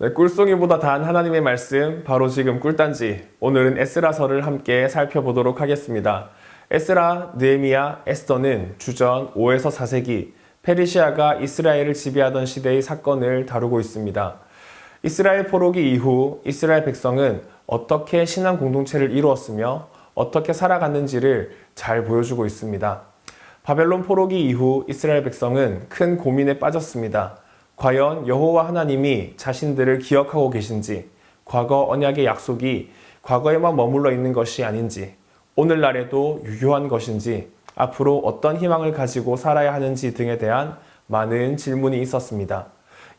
네, 꿀송이보다 단 하나님의 말씀, 바로 지금 꿀단지. 오늘은 에스라서를 함께 살펴보도록 하겠습니다. 에스라, 느헤미야, 에스더는 주전 5에서 4세기 페르시아가 이스라엘을 지배하던 시대의 사건을 다루고 있습니다. 이스라엘 포로기 이후 이스라엘 백성은 어떻게 신앙 공동체를 이루었으며 어떻게 살아갔는지를 잘 보여주고 있습니다. 바벨론 포로기 이후 이스라엘 백성은 큰 고민에 빠졌습니다. 과연 여호와 하나님이 자신들을 기억하고 계신지, 과거 언약의 약속이 과거에만 머물러 있는 것이 아닌지, 오늘날에도 유효한 것인지, 앞으로 어떤 희망을 가지고 살아야 하는지 등에 대한 많은 질문이 있었습니다.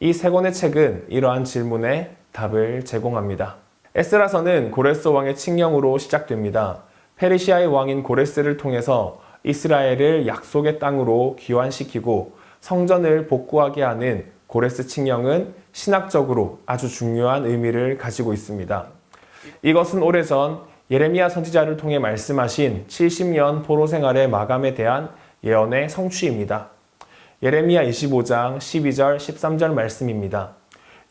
이 세 권의 책은 이러한 질문에 답을 제공합니다. 에스라서는 고레스 왕의 칙령으로 시작됩니다. 페르시아의 왕인 고레스를 통해서 이스라엘을 약속의 땅으로 귀환시키고 성전을 복구하게 하는 고레스 칙령은 신학적으로 아주 중요한 의미를 가지고 있습니다. 이것은 오래전 예레미야 선지자를 통해 말씀하신 70년 포로 생활의 마감에 대한 예언의 성취입니다. 예레미야 25장 12절 13절 말씀입니다.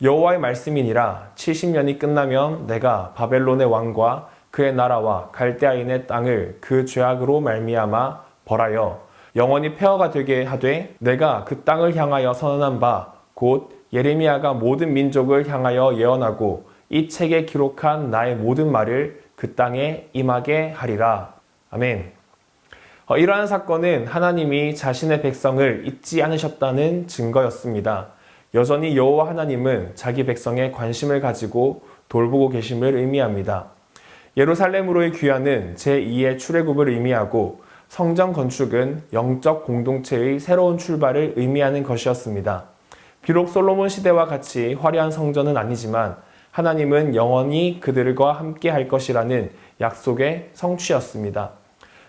여호와의 말씀이니라 70년이 끝나면 내가 바벨론의 왕과 그의 나라와 갈대아인의 땅을 그 죄악으로 말미암아 벌하여 영원히 폐허가 되게 하되 내가 그 땅을 향하여 선언한 바 곧 예레미야가 모든 민족을 향하여 예언하고 이 책에 기록한 나의 모든 말을 그 땅에 임하게 하리라. 아멘. 어, 이러한 사건은 하나님이 자신의 백성을 잊지 않으셨다는 증거였습니다. 여전히 여호와 하나님은 자기 백성의 관심을 가지고 돌보고 계심을 의미합니다. 예루살렘으로의 귀환은 제2의 출애굽을 의미하고 성전 건축은 영적 공동체의 새로운 출발을 의미하는 것이었습니다. 비록 솔로몬 시대와 같이 화려한 성전은 아니지만 하나님은 영원히 그들과 함께 할 것이라는 약속의 성취였습니다.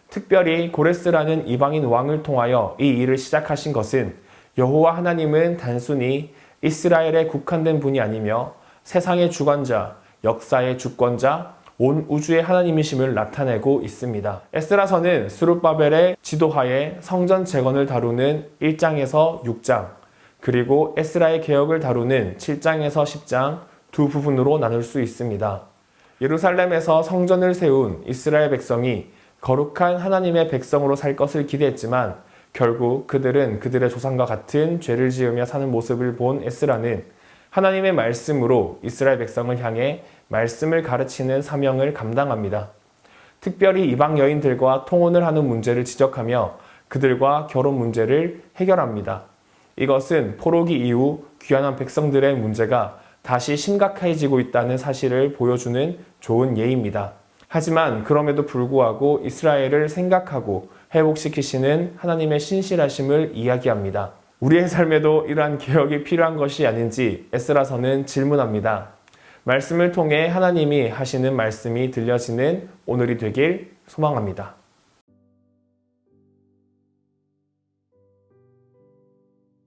특별히 고레스라는 이방인 왕을 통하여 이 일을 시작하신 것은 여호와 하나님은 단순히 이스라엘에 국한된 분이 아니며 세상의 주관자, 역사의 주권자, 온 우주의 하나님이심을 나타내고 있습니다. 에스라서는 수룹바벨의 지도하에 성전 재건을 다루는 1장에서 6장, 그리고 에스라의 개혁을 다루는 7장에서 10장 두 부분으로 나눌 수 있습니다. 예루살렘에서 성전을 세운 이스라엘 백성이 거룩한 하나님의 백성으로 살 것을 기대했지만 결국 그들은 그들의 조상과 같은 죄를 지으며 사는 모습을 본 에스라는 하나님의 말씀으로 이스라엘 백성을 향해 말씀을 가르치는 사명을 감당합니다. 특별히 이방 여인들과 통혼을 하는 문제를 지적하며 그들과 결혼 문제를 해결합니다. 이것은 포로기 이후 귀환한 백성들의 문제가 다시 심각해지고 있다는 사실을 보여주는 좋은 예입니다. 하지만 그럼에도 불구하고 이스라엘을 생각하고 회복시키시는 하나님의 신실하심을 이야기합니다. 우리의 삶에도 이러한 개혁이 필요한 것이 아닌지 에스라서는 질문합니다. 말씀을 통해 하나님이 하시는 말씀이 들려지는 오늘이 되길 소망합니다.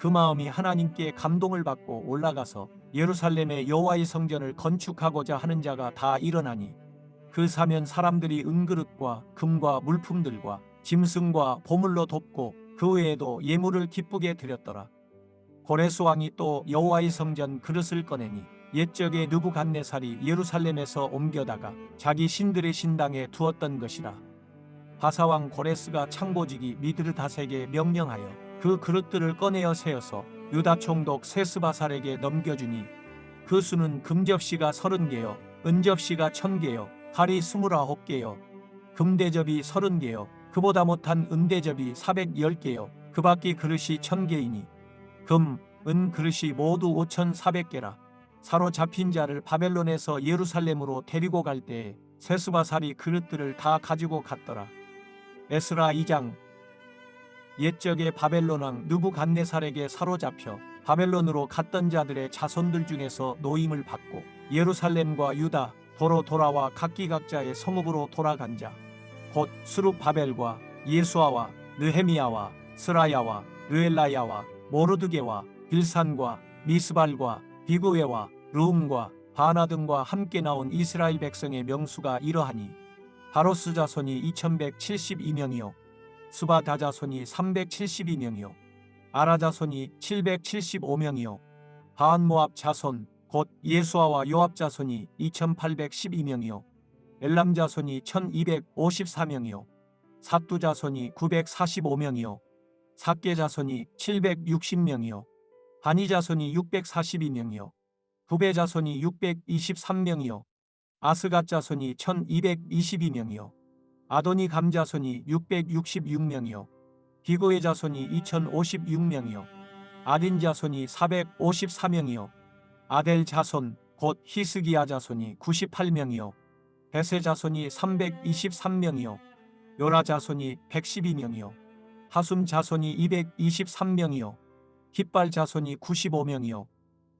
그 마음이 하나님께 감동을 받고 올라가서 예루살렘의 여호와의 성전을 건축하고자 하는 자가 다 일어나니 그 사면 사람들이 은그릇과 금과 물품들과 짐승과 보물로 돕고 그 외에도 예물을 기쁘게 드렸더라. 고레스 왕이 또 여호와의 성전 그릇을 꺼내니 옛적에 느부갓네살이 예루살렘에서 옮겨다가 자기 신들의 신당에 두었던 것이라. 하사왕 고레스가 창고지기 미드르다색에 명령하여 그 그릇들을 꺼내어 세어서 유다 총독 세스바살에게 넘겨주니 그 수는 금접시가 서른 개요 은접시가 천 개요 칼이 스물아홉 개요. 금대접이 서른 개요. 그보다 못한 은대접이 사백열 개요. 그 밖이 그릇이 천 개이니 금, 은 그릇이 모두 오천사백 개라. 사로잡힌 자를 바벨론에서 예루살렘으로 데리고 갈 때에 세스바살이 그릇들을 다 가지고 갔더라. 에스라 2장 옛적에 바벨론 왕 느부갓네살에게 사로잡혀 바벨론으로 갔던 자들의 자손들 중에서 노임을 받고 예루살렘과 유다 도로 돌아와 각기 각자의 성읍으로 돌아간 자 곧 수룹바벨과 예수아와 느헤미야와 스라야와 느엘라야와 모르드게와 빌산과 미스발과 비구웨와 르움과 바나 등과 함께 나온 이스라엘 백성의 명수가 이러하니 바로스 자손이 2172명이요 수바 다자손이 372명이요. 아라 자손이 775명이요. 바한 모압 자손 곧 예수아와 요압 자손이 2812명이요. 엘람 자손이 1254명이요. 사뚜 자손이 945명이요. 사케 자손이 760명이요. 바니 자손이 642명이요. 부베 자손이 623명이요. 아스갓 자손이 1222명이요 아도니 감 자손이 666명이요. 비고의 자손이 2056명이요. 아딘 자손이 454명이요. 아델 자손 곧 히스기야 자손이 98명이요. 베세 자손이 323명이요. 요라 자손이 112명이요. 하숨 자손이 223명이요. 깃발 자손이 95명이요.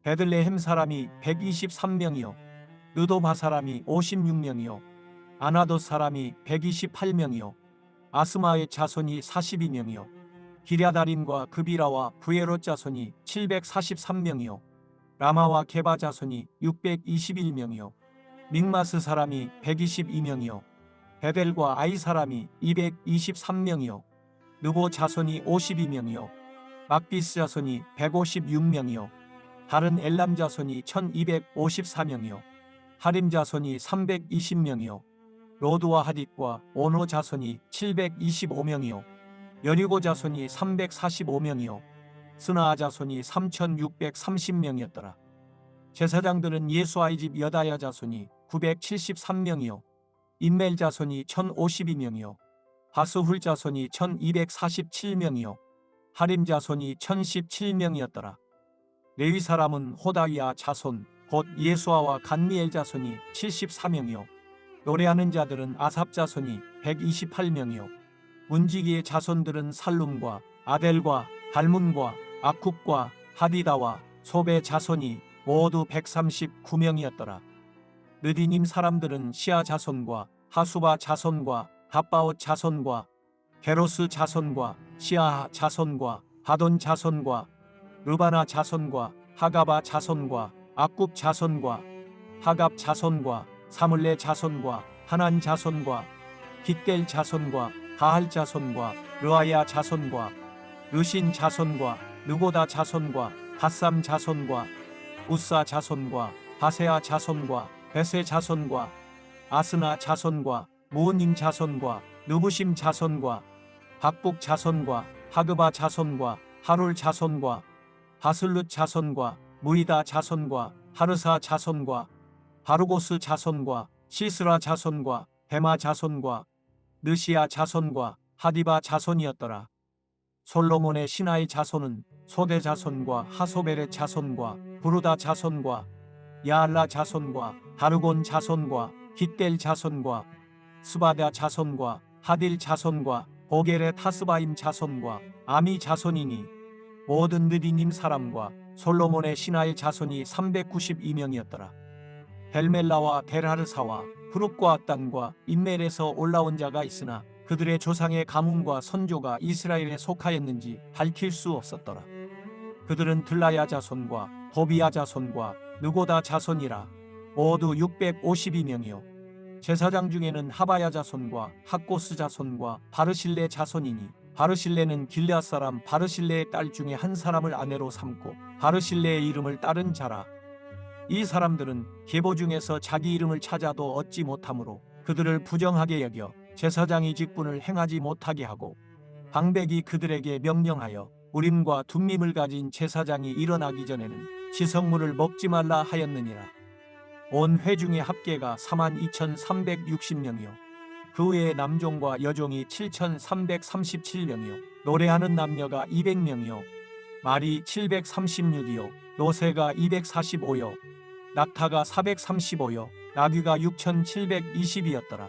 베들레헴 사람이 123명이요. 느도바 사람이 56명이요 아나도 사람이 128명이요. 아스마의 자손이 42명이요. 기랴다림과 그비라와 부에롯 자손이 743명이요. 라마와 게바 자손이 621명이요. 믹마스 사람이 122명이요. 베델과 아이 사람이 223명이요. 느보 자손이 52명이요. 막비스 자손이 156명이요. 다른 엘람 자손이 1254명이요. 하림 자손이 320명이요 로드와 하딧과 오노 자손이 725명이요. 여리고 자손이 345명이요. 스나아 자손이 3630명이었더라. 제사장들은 예수아의 집 여다야 자손이 973명이요. 인멜 자손이 1052명이요. 하스훌 자손이 1247명이요. 하림 자손이 1017명이었더라. 레위 사람은 호다위아 자손 곧 예수아와 간미엘 자손이 74명이요 노래하는 자들은 아삽 자손이 128명이요 문지기의 자손들은 살룸과 아델과 발문과 아쿱과 하디다와 소베 자손이 모두 139명이었더라. 느디님 사람들은 시아 자손과 하수바 자손과 다바옷 자손과 게로스 자손과 시아하 자손과 하돈 자손과 르바나 자손과 하가바 자손과 아굽 자손과 하갑 자손과 사물레 자손과 하난 자손과 깃델 자손과 가할 자손과 르아야 자손과 르신 자손과 느고다 자손과 바삼 자손과 우사 자손과 바세아 자손과 베세 자손과 아스나 자손과 무님 자손과 느부심 자손과 박북 자손과 하그바 자손과 하룰 자손과 바슬룻 자손과 무이다 자손과 하르사 자손과 바루고스 자손과 시스라 자손과 베마 자손과 느시아 자손과 하디바 자손이었더라. 솔로몬의 신하의 자손은 소대 자손과 하소벨의 자손과 부르다 자손과 야알라 자손과 다르곤 자손과 깃델 자손과 스바다 자손과 하딜 자손과 보겔의 타스바임 자손과 아미 자손이니 모든 느디님 사람과 솔로몬의 신하의 자손이 392명이었더라. 벨멜라와 데라르사와 푸룹과 땅과 인멜에서 올라온 자가 있으나 그들의 조상의 가문과 선조가 이스라엘에 속하였는지 밝힐 수 없었더라. 그들은 들라야 자손과 도비야 자손과 느고다 자손이라 모두 652명이요. 제사장 중에는 하바야 자손과 학고스 자손과 바르실레 자손이니 바르실레는 길앗 사람 바르실레의 딸 중에 한 사람을 아내로 삼고 바르실레의 이름을 따른 자라. 이 사람들은 계보 중에서 자기 이름을 찾아도 얻지 못하므로 그들을 부정하게 여겨 제사장이 직분을 행하지 못하게 하고 방백이 그들에게 명령하여 우림과 둠밈을 가진 제사장이 일어나기 전에는 지성물을 먹지 말라 하였느니라. 온 회중의 합계가 42,360명이요. 그 외에 남종과 여종이 7,337명이요. 노래하는 남녀가 200명이요. 말이 736이요. 노새가 245요. 낙타가 435요. 나귀가 6,720이었더라.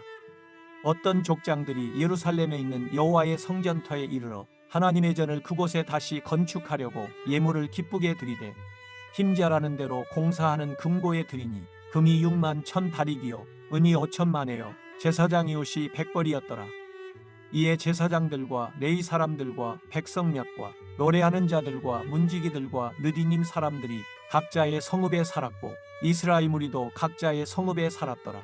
어떤 족장들이 예루살렘에 있는 여호와의 성전터에 이르러 하나님의 전을 그곳에 다시 건축하려고 예물을 기쁘게 드리되 힘자라는 대로 공사하는 금고에 드리니 금이 6만 천 다리기요 은이 5천만에요 제사장 이웃이 백벌이었더라 이에 제사장들과 레이 사람들과 백성 몇과 노래하는 자들과 문지기들과 느디님 사람들이 각자의 성읍에 살았고 이스라엘 무리도 각자의 성읍에 살았더라